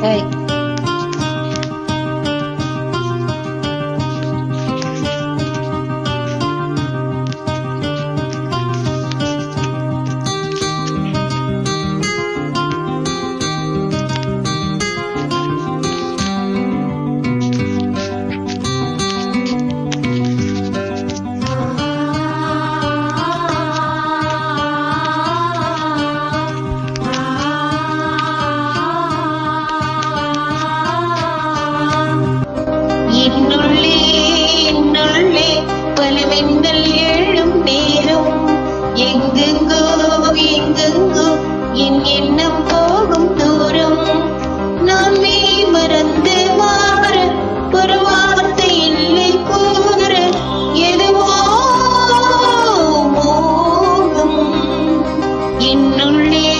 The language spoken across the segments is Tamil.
Hey. எழும் நேரம். எங்கெங்கோ எங்கெங்கோ என் எண்ணம் போகும் தூரம். நான் மெய் மறந்து மாற ஒரு வார்த்தை இல்லை கூற. எதுவோ மோகம். என்னுள்ளே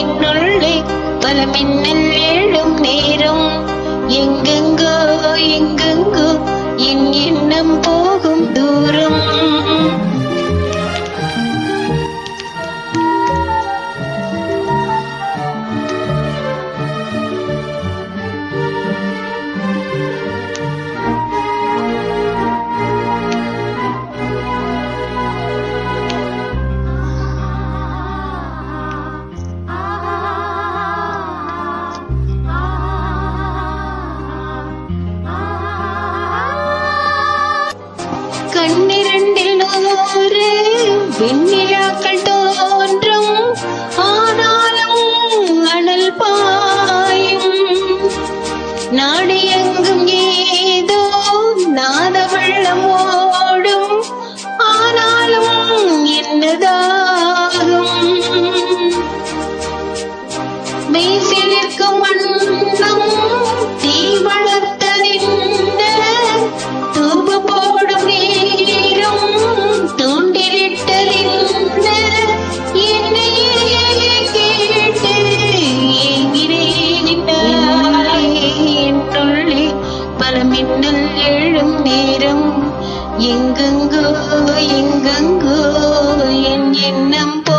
என்னுள்ளே பல மின்னல் எழும் நேரம். எங்கெங்கோ எங்கெங்கோ என் எண்ணம் போகும் தூரம். வெண்ணிலாக்கள் தோன்றும் ஆனாலும் அனல் பாயும். நாடு எங்கும் ஏதோ நாத வெள்ளம் ஓடும் ஆனாலும் என்னதான் எங்கெங்கோ எங்கெங்கோ என் எண்ணம் போ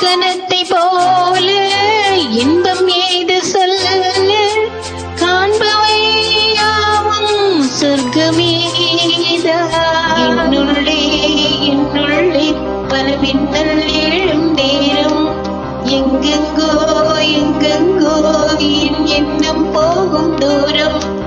ரத்தனத்தை போல இன்பம் ஏது சொல்ல? காண்பவை யாவும் சொர்க்கமேதா. என்னுள்ளே என்னுள்ளே பல பின்னல் எழும் நேரம். எங்கெங்கோ எங்கெங்கோ என் எண்ணம் போகும் தூரம்.